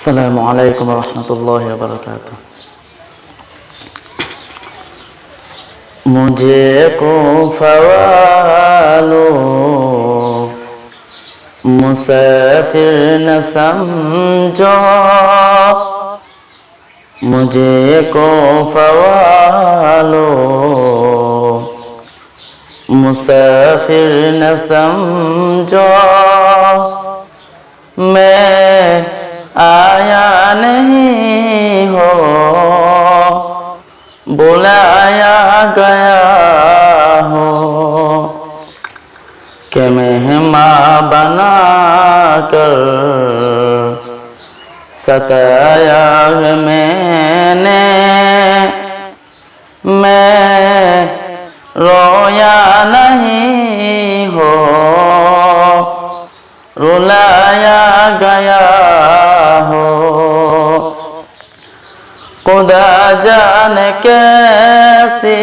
আসসালামু আলাইকুম রহমতুল্লাহ বরকাত মুঝে কো ফওয়ালো, মুসাফির না সমঝো। মুঝে কো ফওয়ালো, মুসাফির না সমঝো। मैं आया नहीं हो। बुलाया गया हो। के मेहमा बना कर सताया है मैंने। मैं रोया नहीं हो। रुलाया गया खुदा जान कैसी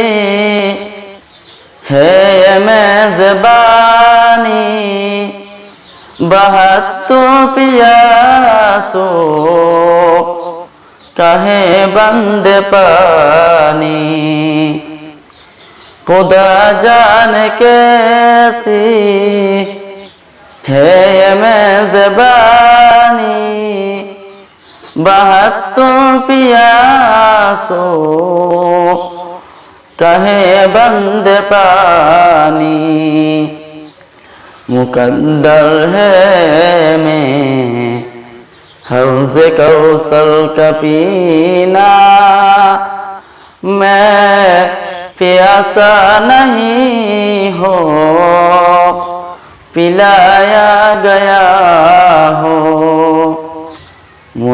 है मेजबानी। बहत्तू पियासो कहे बंद पानी। खुदा जान कैसी है मेजबानी। बहत्तू पियासो, कहे बंद पानी। मुकद्दर है मैं, हौज कौसर का पीना। मैं प्यासा नहीं हो, पिलाया गया हो।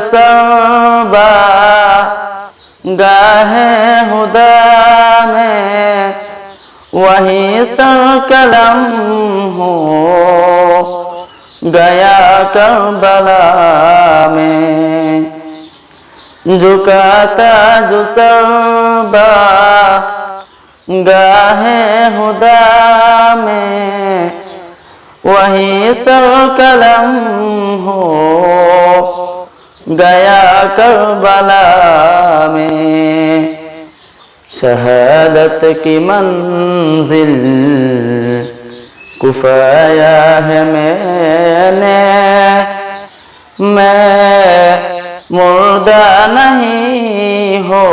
सबा गाहे हुदा में, वही सर कलम हो गया करबला में। झुकाता जो सबा गाहे हुदा में वही सर कलम हो गया करबला में शहादत की मंजिल कुफाया है मैंने मैं मुर्दा नहीं हो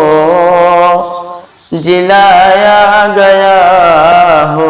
जिलाया गया हो